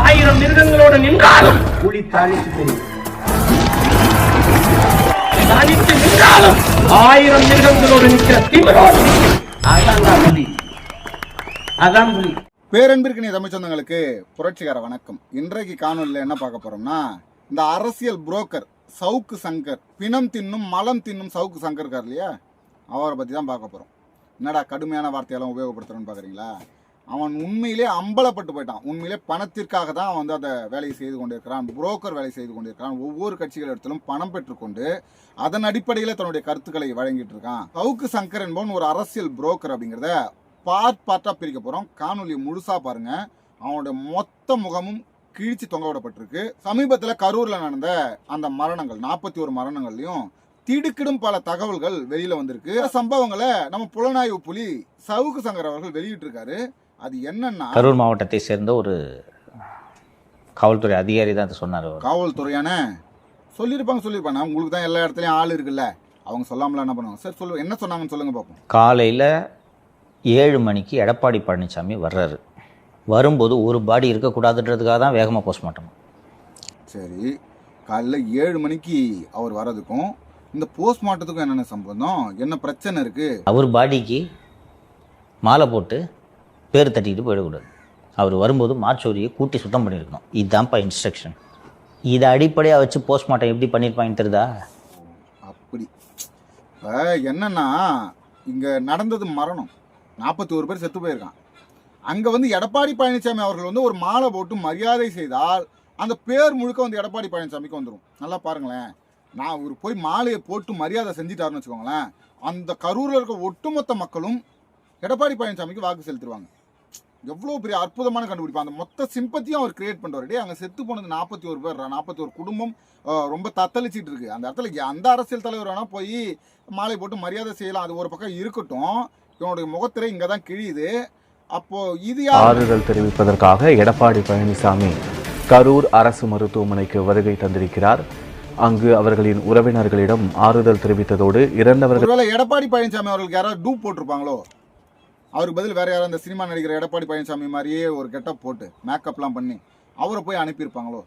ஆயிரம் மிருகங்களோடு நின்றாலும் புலி தாளித்து தெரியும் தனித்து நின்றாலும் ஆயிரம் மிருகங்களோடு நிற்கிற திமிரோடு நிற்கும். அதான் புலி. அதான் புலி. பேரன்பிற்கினிய தமிழ் சொந்தங்களுக்கு புரட்சிகர வணக்கம். இன்றைக்கு காணொலியில் என்ன பார்க்க போறோம்னா இந்த அரசியல் புரோக்கர் சவுக்கு சங்கர் பிணம் தின்னும் மலம் தின்னும் சவுக்கு சங்கர் இருக்கார் இல்லையா? அவரை பற்றி தான் பார்க்க போகிறோம் என்னடா கடுமையான வார்த்தையெல்லாம் உபயோகப்படுத்துறேன்னு பார்க்குறீங்களா அவன் உண்மையிலே அம்பலப்பட்டு போயிட்டான். உண்மையிலே பணத்திற்காக தான் அவன் வந்து அதை வேலையை செய்து கொண்டிருக்கிறான். புரோக்கர் வேலை செய்து கொண்டிருக்கிறான். ஒவ்வொரு கட்சிகள் இடத்திலும் பணம் பெற்றுக்கொண்டு அதன் அடிப்படையில் தன்னுடைய கருத்துக்களை வழங்கிட்டு இருக்கான். சவுக்கு சங்கர் என்பவன் ஒரு அரசியல் புரோக்கர் அப்படிங்கிறத பார்ட் பார்ட்டாக பிரிக்க போகிறோம் காணொலியை முழுசாக பாருங்க. அவனுடைய மொத்த முகமும் கிழிச்சு தொங்க விடப்பட்டிருக்கு. சமீபத்தில் கரூரில் நடந்த அந்த மரணங்கள் நாற்பத்தி ஒரு மரணங்கள்லையும் திடுக்கிடும் பல தகவல்கள் வெளியில் வந்திருக்கு. சம்பவங்களை நம்ம புலனாய்வு புலி சவுக்கு சங்கர் அவர்கள் வெளியிட்டிருக்காரு. அது என்னன்னா கரூர் மாவட்டத்தை சேர்ந்த ஒரு காவல்துறை அதிகாரி தான் சொன்னார் அவர். காவல்துறையான சொல்லியிருப்பாங்க சொல்லியிருப்பாங்க. உங்களுக்கு தான் எல்லா இடத்துலயும் ஆள் இருக்குல்ல. அவங்க சொல்லாமல என்ன பண்ணுவாங்க? சார் சொல்லு. என்ன சொன்னாங்கன்னு சொல்லுங்க பார்ப்போம் காலையில் ஏழு மணிக்கு எடப்பாடி பழனிசாமி வர்றாரு. வரும்போது ஒரு பாடி இருக்கக்கூடாதுன்றதுக்காக தான் வேகமாக போஸ்ட்மார்ட்டம் சரி. காலைல ஏழு மணிக்கு அவர் வர்றதுக்கும் இந்த போஸ்ட்மார்ட்டத்துக்கும் என்னென்ன சம்பந்தம்? என்ன பிரச்சனை இருக்கு? அவர் பாடிக்கு மாலை போட்டு பேர் தட்டிக்கிட்டு போயிடக்கூடாது. அவர் வரும்போது மாச்சோரியை கூட்டி சுத்தம் பண்ணியிருக்கணும். இதுதான்ப்பா இன்ஸ்ட்ரக்ஷன் இதை அடிப்படையாக வச்சு போஸ்ட்மார்ட்டம் எப்படி பண்ணியிருப்பாங்க தெரியுதா? அப்படி. இப்போ என்னன்னா இங்கே நடந்தது மரணம். நாற்பத்தி ஒரு பேர் செத்து போயிருக்கான். அங்கே வந்து எடப்பாடி பழனிசாமி அவர்கள் வந்து ஒரு மாலை போட்டு மரியாதை செய்தால் அந்த பேர் முழுக்க வந்து எடப்பாடி பழனிசாமிக்கு வந்துடும் நல்லா பாருங்களேன். நான் அவர் போய் மாலையை போட்டு மரியாதை செஞ்சிட்டாருன்னு வச்சுக்கோங்களேன். அந்த கரூரில் இருக்க ஒட்டுமொத்த மக்களும் எடப்பாடி பழனிசாமிக்கு வாக்கு செலுத்திடுவாங்க. எவ்வளோ பெரிய அற்புதமான கண்டுபிடிப்பு. அந்த மொத்த சிம்பத்தியும் அவர் கிரியேட் பண்ணுறாரு அங்கே செத்து போனது நாற்பத்தி ஒரு பேர் நாற்பத்தி ஒரு குடும்பம் ரொம்ப தத்தளிச்சிட்டு இருக்கு. அந்த இடத்துல எந்த அரசியல் தலைவர் வேணால் போய் மாலை போட்டு மரியாதை செய்யலாம். அது ஒரு பக்கம் இருக்கட்டும். இவனுடைய முகத்திரை இங்கே தான் கிழியுது. அப்போ இது ஆறுதல் தெரிவிப்பதற்காக எடப்பாடி பழனிசாமி கரூர் அரசு மருத்துவமனைக்கு வருகை தந்திருக்கிறார். அங்கு அவர்களின் உறவினர்களிடம் ஆறுதல் தெரிவித்ததோடு இறந்தவர்கள் எடப்பாடி பழனிசாமி அவர்களுக்கு யாராவது டூப் போட்டிருப்பாங்களோ? அவருக்கு பதில் வேற யாராவது அந்த சினிமா நடிகர் எடப்பாடி பழனிசாமி மாதிரியே ஒரு கெட்டப் போட்டு மேக்கப்லாம் பண்ணி அவரை போய் அனுப்பியிருப்பாங்களோ?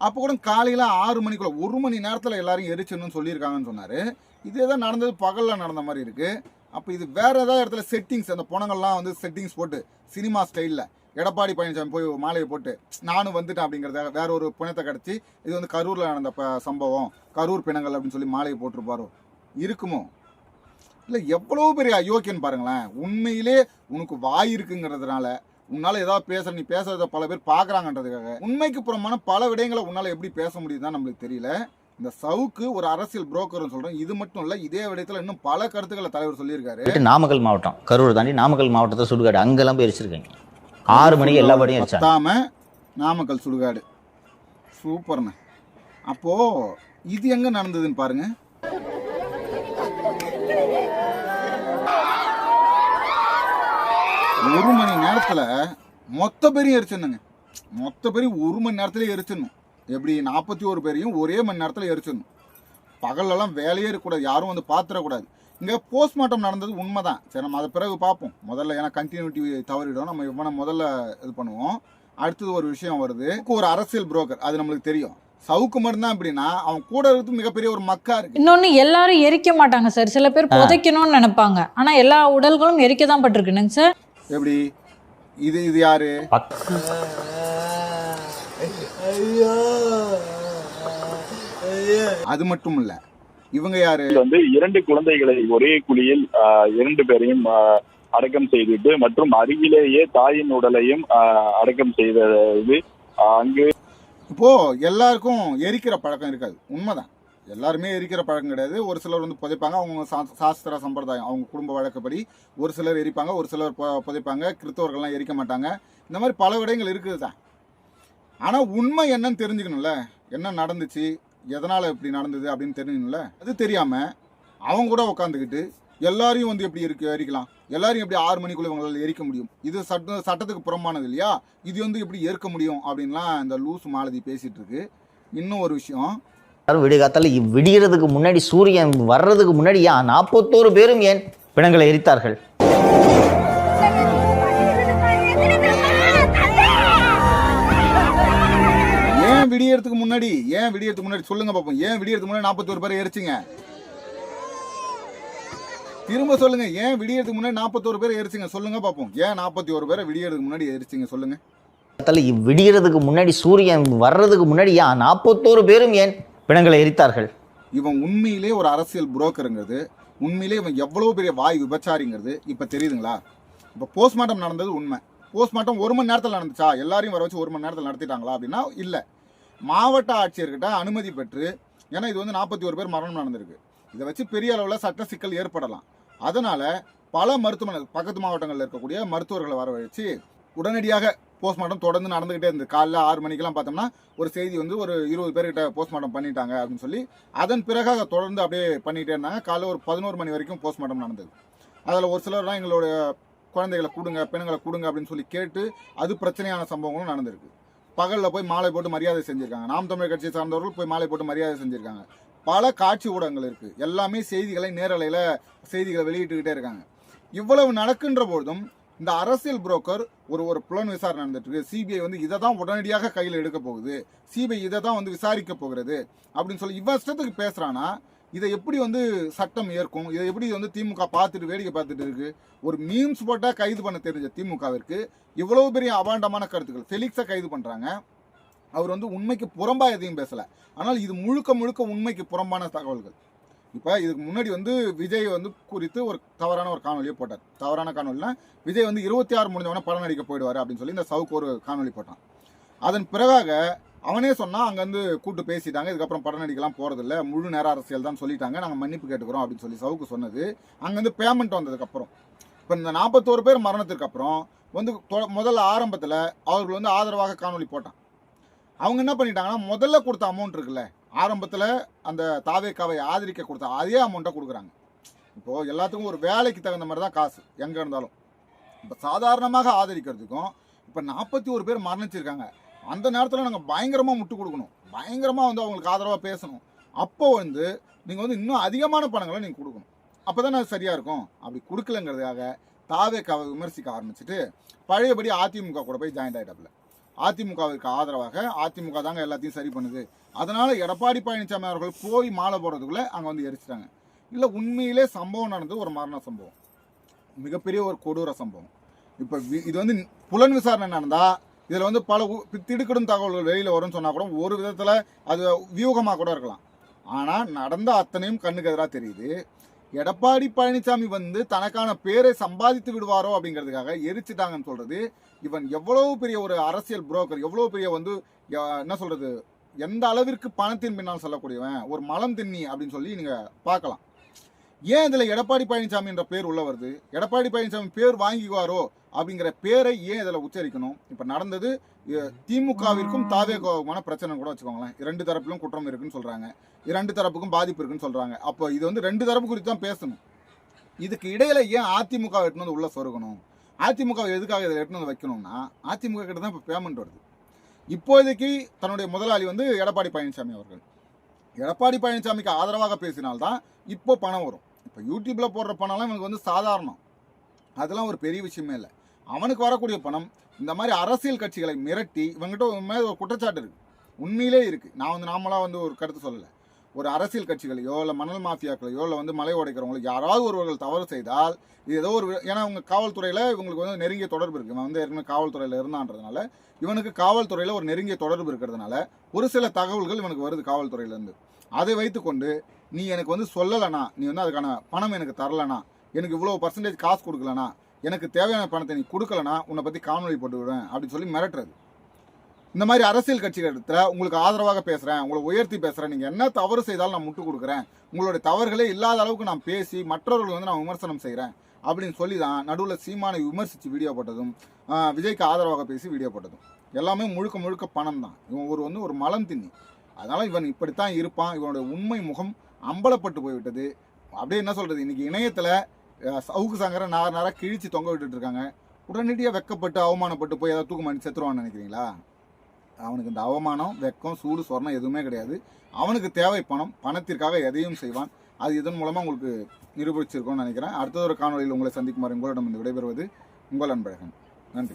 அப்போ கூட காலையில் ஆறு மணிக்குள்ளே ஒரு மணி நேரத்தில் எல்லாரும் எரிச்சிடணும்னு சொல்லியிருக்காங்கன்னு சொன்னார். இதே தான் நடந்தது பகலில் நடந்த மாதிரி இருக்குது அப்போ இது வேறு ஏதாவது இடத்துல செட்டிங்ஸ் அந்த பணங்கள்லாம் வந்து செட்டிங்ஸ் போட்டு சினிமா ஸ்டைலில் எடப்பாடி பழனிசாமி போய் மாலையை போட்டு நானும் வந்துட்டேன் அப்படிங்கிறத வேற ஒரு பிணத்தை கிடச்சி இது வந்து கரூரில் நடந்த சம்பவம் கரூர் பிணங்கள் அப்படின்னு சொல்லி மாலையை போட்டிருப்பாரோ? இருக்குமோ? இல்லை எவ்வளோ பெரிய அயோக்கியன்னு பாருங்களேன். உண்மையிலே உனக்கு வாய் இருக்குங்கிறதுனால உன்னால ஏதாவது பேச நீ பேசுறத பல பேர் பார்க்குறாங்கன்றதுக்காக உண்மைக்கு புறமான பல விடயங்களை உன்னால எப்படி பேச முடியுதுதான் நம்மளுக்கு தெரியல. இந்த சவுக்கு ஒரு அரசியல் புரோக்கர்னு சொல்றேன். இது மட்டும் இல்ல இதே விடயத்துல இன்னும் பல கருத்துக்களை தலைவர் சொல்லியிருக்காரு. நாமக்கல் மாவட்டம் கரூர் தாண்டி நாமக்கல் மாவட்டத்தை சுடுகாடு அங்கெல்லாம் போய் எரிச்சிருக்காங்க. ஆறு மணிக்கு எல்லா படியும் பத்தாம நாமக்கல் சுடுகாடு. சூப்பர்ண்ணே. அப்போ இது எங்க நடந்ததுன்னு பாருங்க. ஒரு மணி நேரத்துல மொத்த பேரையும் எரிச்சிடணுங்க. மொத்த பேரையும் ஒரு மணி நேரத்துல எரிச்சிடணும். எப்படி நாற்பத்தி ஒரு பேரையும் ஒரே மணி நேரத்துல எரிச்சிடணும். பகல்லலாம் வேலையே இருக்கக்கூடாது. யாரும் வந்து பார்த்துடக்கூடாது இங்கே போஸ்ட்மார்ட்டம் நடந்தது உண்மைதான். சரி நம்ம அதை பிறகு பார்ப்போம். முதல்ல ஏன்னா கண்டினியூட்டி தவறிடும். நம்ம இவனை முதல்ல இது பண்ணுவோம். அடுத்தது ஒரு விஷயம் வருது. ஒரு அரசியல் புரோக்கர் அது நம்மளுக்கு தெரியும். சவுக்கு மட்டும்தான் அப்படின்னா அவன் கூட இருக்கிறது மிகப்பெரிய ஒரு மக்கா இருக்கு. இன்னொன்னு எல்லாரும் எரிக்க மாட்டாங்க சார் சில பேர் புதைக்கணும்னு நினைப்பாங்க. ஆனா எல்லா உடல்களும் எரிக்க தான் பட்டிருக்குனுங்க சார் எப்படி? இது இது யாரு? அது மட்டும் இல்ல. இவங்க யாரு? வந்து இரண்டு குழந்தைகளை ஒரே குழியில் இரண்டு பேரையும் அடக்கம் செய்துவிட்டு மற்றும் அருகிலேயே தாயின் உடலையும் அடக்கம் செய்தது. அங்கு இப்போ எல்லாருக்கும் எரிக்கிற பழக்கம் இருக்காது. உண்மைதான். எல்லாருமே எரிக்கிற பழக்கம் கிடையாது. ஒரு சிலர் வந்து புதைப்பாங்க அவங்க சாஸ்திர சம்பிரதாயம் அவங்க குடும்ப வழக்கப்படி ஒரு சிலர் எரிப்பாங்க ஒரு சிலர் புதைப்பாங்க கிறித்தவர்கள்லாம் எரிக்க மாட்டாங்க. இந்த மாதிரி பல விடயங்கள் இருக்குது தான் ஆனால் உண்மை என்னன்னு தெரிஞ்சுக்கணும்ல. என்ன நடந்துச்சு எதனால் இப்படி நடந்தது அப்படின்னு தெரிஞ்சுக்கணும்ல. அது தெரியாமல் அவங்க கூட உட்காந்துக்கிட்டு எல்லாரையும் வந்து எப்படி எரிக்க எரிக்கலாம்? எல்லாரையும் எப்படி ஆறு மணிக்குள்ள இவங்களால் எரிக்க முடியும்? இது சட்ட சட்டத்துக்கு புறம்பானது இல்லையா? இது வந்து எப்படி ஏற்க முடியும் அப்படின்லாம் இந்த லூஸ் மாலதி பேசிகிட்டு இருக்கு. இன்னும் ஒரு விஷயம் எல்லாரும் விடிகாத்தால விடியறதுக்கு முன்னாடி சூரியன் வர்றதுக்கு முன்னாடி ஏன் நாற்பத்தோரு பேரும் ஏன் பிணங்களை எரித்தார்கள்? எத்தனை விடியறதுக்கு முன்னாடி? ஏன் விடியறதுக்கு முன்னாடி? சொல்லுங்க பாப்போம். ஏன் விடியறதுக்கு முன்னாடி நாற்பத்தோரு பேரை எரிச்சிங்க? திரும்ப சொல்லுங்க. ஏன் விடியறதுக்கு முன்னாடி நாற்பத்தோரு பேரை எரிச்சிங்க? சொல்லுங்க பாப்போம். ஏன் நாற்பத்தி ஒரு பேரை விடியறதுக்கு முன்னாடி எரிச்சிங்க? சொல்லுங்க. விடியறதுக்கு முன்னாடி சூரியன் வர்றதுக்கு முன்னாடி ஏன் நாற்பத்தோரு பேரும் ஏன் பிணங்களை எரித்தார்கள். இவன் உண்மையிலே ஒரு அரசியல் புரோக்கருங்கிறது. உண்மையிலே இவன் எவ்வளவு பெரிய வாய் விபச்சாரிங்கிறது இப்ப தெரியுதுங்களா? இப்ப போஸ்ட்மார்ட்டம் நடந்தது உண்மை. போஸ்ட்மார்ட்டம் ஒரு மணி நேரத்தில் நடந்துச்சா? எல்லாரையும் வர வச்சு ஒரு மணி நேரத்தில் நடத்திட்டாங்களா அப்படின்னா இல்லை. மாவட்ட ஆட்சியர்கிட்ட அனுமதி பெற்று ஏன்னா இது வந்து நாற்பத்தி ஒரு பேர் மரணம் நடந்திருக்கு. இதை வச்சு பெரிய அளவில் சட்ட சிக்கல் ஏற்படலாம். அதனால பல மருத்துவமனை பக்கத்து மாவட்டங்களில் இருக்கக்கூடிய மருத்துவர்களை வரவழைச்சு உடனடியாக போஸ்ட்மார்ட்டம் தொடர்ந்து நடந்துகிட்டே இருந்தது. காலைல ஆறு மணிக்கெல்லாம் பார்த்தோம்னா ஒரு செய்தி வந்து ஒரு இருபது பேர்கிட்ட போஸ்ட்மார்ட்டம் பண்ணிட்டாங்க அப்படின்னு சொல்லி அதன் பிறகு அதை தொடர்ந்து அப்படியே பண்ணிகிட்டே இருந்தாங்க. காலைல ஒரு பதினோரு மணி வரைக்கும் போஸ்ட்மார்ட்டம் நடந்தது. அதில் ஒரு சிலர்லாம் எங்களோட குழந்தைகளை கொடுங்க பெண்களை கொடுங்க அப்படின்னு சொல்லி கேட்டு அது பிரச்சனையான சம்பவங்களும் நடந்திருக்கு. பகலில் போய் மாலை போட்டு மரியாதை செஞ்சுருக்காங்க. நாம் தமிழ் கட்சியை சார்ந்தவர்கள் போய் மாலை போட்டு மரியாதை செஞ்சுருக்காங்க. பல காட்சி ஊடகங்கள் இருக்குது எல்லாமே செய்திகளை நேரலையில் செய்திகளை வெளியிட்டுக்கிட்டே இருக்காங்க. இவ்வளவு நடக்கின்ற பொழுதும் இந்த அரசியல் புரோக்கர் ஒரு ஒரு புலன் விசாரணை நடந்துட்டு இருக்கு சிபிஐ வந்து இதை தான் உடனடியாக கையில் எடுக்க போகுது. சிபிஐ இதை தான் வந்து விசாரிக்க போகிறது அப்படின்னு சொல்லி இவ்வஷ்டத்துக்கு இஷ்டத்துக்கு இதை எப்படி வந்து சட்டம் ஏற்கும்? இதை எப்படி வந்து திமுக பார்த்துட்டு வேடிக்கை பார்த்துட்டு இருக்கு? ஒரு மீம்ஸ் போட்டால் கைது பண்ண தெரிஞ்ச திமுகவிற்கு இவ்வளவு பெரிய அபாண்டமான கருத்துக்கள். ஃபெலிக்ஸை கைது பண்ணுறாங்க அவர் வந்து உண்மைக்கு புறம்பாக எதையும் பேசலை. ஆனால் இது முழுக்க முழுக்க உண்மைக்கு புறம்பான தகவல்கள். இப்போ இதுக்கு முன்னாடி வந்து விஜய் வந்து குறித்து ஒரு தவறான ஒரு காணொலியை போட்டார். தவறான காணொலினா விஜய் வந்து இருபத்தி ஆறு முடிஞ்சவொடனே படம் நடிக்க போயிடுவார் அப்படின்னு சொல்லி இந்த சவுக்கு ஒரு காணொலி போட்டான். அதன் பிறகாக அவனே சொன்னால் அங்கேருந்து கூட்டு பேசிட்டாங்க இதுக்கப்புறம் படம் நடிக்கலாம் போகிறதில்ல முழு நேர அரசியல் தான் சொல்லிட்டாங்க நாங்கள் மன்னிப்பு கேட்டுக்கிறோம் அப்படின்னு சொல்லி சவுக்கு சொன்னது. அங்கேருந்து பேமெண்ட் வந்ததுக்கப்புறம் இப்போ இந்த நாற்பத்தோரு பேர் மரணத்திற்கு அப்புறம் வந்து தொ- முதல்ல ஆரம்பத்தில் அவர்கள் வந்து ஆதரவாக காணொலி போட்டான். அவங்க என்ன பண்ணிட்டாங்கன்னா முதல்ல கொடுத்த அமௌண்ட் இருக்குல்ல ஆரம்பத்தில் அந்த தாவேக்காவை ஆதரிக்க கொடுத்த அதே அமௌண்ட்டை கொடுக்குறாங்க. இப்போது எல்லாத்துக்கும் ஒரு வேலைக்கு தகுந்த மாதிரி தான் காசு எங்கே இருந்தாலும். இப்போ சாதாரணமாக ஆதரிக்கிறதுக்கும் இப்போ நாற்பத்தி ஒரு பேர் மரணிச்சிருக்காங்க. அந்த நேரத்தில் நாங்கள் பயங்கரமாக முட்டு கொடுக்கணும். பயங்கரமாக வந்து அவங்களுக்கு ஆதரவாக பேசணும். அப்போ வந்து நீங்கள் வந்து இன்னும் அதிகமான பணங்களை நீங்கள் கொடுக்கணும். அப்போ தான் அது சரியாக இருக்கும்? அப்படி கொடுக்கலங்கிறதுக்காக தாவேக்காவை விமர்சிக்க ஆரம்பிச்சுட்டு பழையபடி அதிமுக கூட போய் ஜாயின்ட் ஆகிட்டாப்புல அதிமுகவிற்கு ஆதரவாக அதிமுக தாங்க எல்லாத்தையும் சரி பண்ணுது. அதனால் எடப்பாடி பழனிசாமி அவர்கள் போய் மாலை போடுறதுக்குள்ளே அங்கே வந்து எரிச்சிட்டாங்க. இல்லை உண்மையிலே சம்பவம் நடந்தது ஒரு மரண சம்பவம். மிகப்பெரிய ஒரு கொடூர சம்பவம். இப்போ இது வந்து புலன் விசாரணை நடந்தால் இதில் வந்து பல திடுக்கிடும் தகவல்கள் வெளியில் வரும்னு சொன்னால் கூட ஒரு விதத்தில் அது வியூகமாக கூட இருக்கலாம். ஆனால் நடந்த அத்தனையும் கண்ணுக்கு எதிராக தெரியுது. எடப்பாடி பழனிசாமி வந்து தனக்கான பேரை சம்பாதித்து விடுவாரோ அப்படிங்கிறதுக்காக எரிச்சிட்டாங்கன்னு சொல்றது. இவன் எவ்வளவு பெரிய ஒரு அரசியல் புரோக்கர் எவ்வளவு பெரிய வந்து என்ன சொல்றது எந்த அளவிற்கு பணத்தின் பின்னால் சொல்லக்கூடியவன் ஒரு மலம் தின்னி அப்படின்னு சொல்லி நீங்க பார்க்கலாம். ஏன் இதுல எடப்பாடி பழனிசாமி என்ற பேர் உள்ள வருது? எடப்பாடி பழனிசாமி பேர் வாங்கிக்குவாரோ? அப்படிங்கிற பேரை ஏன் இதில் உச்சரிக்கணும்? இப்போ நடந்தது திமுகவிற்கும் தாவேகோவுக்குமான பிரச்சனை கூட வச்சுக்கோங்களேன். இரண்டு தரப்பிலும் குற்றம் இருக்குன்னு சொல்கிறாங்க இரண்டு தரப்புக்கும் பாதிப்பு இருக்குன்னு சொல்கிறாங்க அப்போ இது வந்து ரெண்டு தரப்பு குறித்து தான் பேசணும். இதுக்கு இடையில ஏன் அதிமுக எட்டுனு வந்து உள்ளே சொருகணும்? அதிமுக எதுக்காக இதில் எட்டுனு வந்து வைக்கணும்னா அதிமுக கிட்ட தான் இப்போ பேமெண்ட் வருது. இப்போதைக்கு தன்னுடைய முதலாளி வந்து எடப்பாடி பழனிசாமி அவர்கள். எடப்பாடி பழனிசாமிக்கு ஆதரவாக பேசினால்தான் இப்போ பணம் வரும். இப்போ யூடியூப்பில் போடுற பணம்லாம் இவங்களுக்கு வந்து சாதாரணம். அதெல்லாம் ஒரு பெரிய விஷயமே இல்லை. அவனுக்கு வரக்கூடிய பணம் இந்த மாதிரி அரசியல் கட்சிகளை மிரட்டி இவங்ககிட்ட உண்மையாக ஒரு குற்றச்சாட்டு இருக்குது உண்மையிலே இருக்குது நான் வந்து நாமளாக வந்து ஒரு கருத்து சொல்லலை. ஒரு அரசியல் கட்சிகளையோ இல்லை மணல் மாஃபியாக்களையோ இல்லை வந்து மலை உடைக்கிறவங்களோ யாராவது ஒருவர்கள் தவறு செய்தால் இது ஏதோ ஒரு ஏன்னா அவங்க காவல்துறையில் இவங்களுக்கு வந்து நெருங்கிய தொடர்பு இருக்கு. இவன் வந்து ஏற்கனவே காவல்துறையில் இருந்தான்றதுனால இவனுக்கு காவல்துறையில் ஒரு நெருங்கிய தொடர்பு இருக்கிறதுனால ஒரு சில தகவல்கள் இவனுக்கு வருது காவல்துறையிலேருந்து அதை வைத்துக்கொண்டு நீ எனக்கு வந்து சொல்லலைனா நீ வந்து அதுக்கான பணம் எனக்கு தரலனா எனக்கு இவ்வளோ பர்சன்டேஜ் காசு கொடுக்கலனா எனக்கு தேவையான பணத்தை நீ கொடுக்கலனா உன்னை பற்றி காணொலி போட்டு விடுவேன் அப்படின்னு சொல்லி மிரட்டுறது. இந்த மாதிரி அரசியல் கட்சிகளிடத்துல உங்களுக்கு ஆதரவாக பேசுகிறேன் உங்களை உயர்த்தி பேசுகிறேன் நீங்கள் என்ன தவறு செய்தாலும் நான் முட்டு கொடுக்குறேன் உங்களுடைய தவறுகளே இல்லாத அளவுக்கு நான் பேசி மற்றவர்கள் வந்து நான் விமர்சனம் செய்கிறேன் அப்படின்னு சொல்லி தான் நடுவில் சீமானை விமர்சித்து வீடியோ போட்டதும் விஜய்க்கு ஆதரவாக பேசி வீடியோ போட்டதும். எல்லாமே முழுக்க முழுக்க பணம் தான் இவன் ஒரு வந்து ஒரு மலம் தின்னி. அதனால் இவன் இப்படித்தான் இருப்பான். இவனுடைய உண்மை முகம் அம்பலப்பட்டு போய்விட்டது. அப்படியே என்ன சொல்கிறது இன்றைக்கி இணையத்தில் சவுக்கு சங்கரை நார நாரா கிழிச்சு தொங்க விட்டுட்டு இருக்காங்க. உடனடியாக வெக்கப்பட்டு அவமானப்பட்டு போய் ஏதாவது தூக்கம் பண்ணி செத்துருவான்னு நினைக்கிறீங்களா? அவனுக்கு இந்த அவமானம் வெக்கம் சூடு சொர்ணம் எதுவுமே கிடையாது. அவனுக்கு தேவை பணம். பணத்திற்காக எதையும் செய்வான். அது இதன் மூலமாக உங்களுக்கு நிரூபிச்சிருக்கோம்னு நினைக்கிறேன். அடுத்த ஒரு காணொலியில் உங்களை சந்திக்குமாறு உங்களிடம் வந்து விடைபெறுவது உங்கள் அன்பழகன். நன்றி.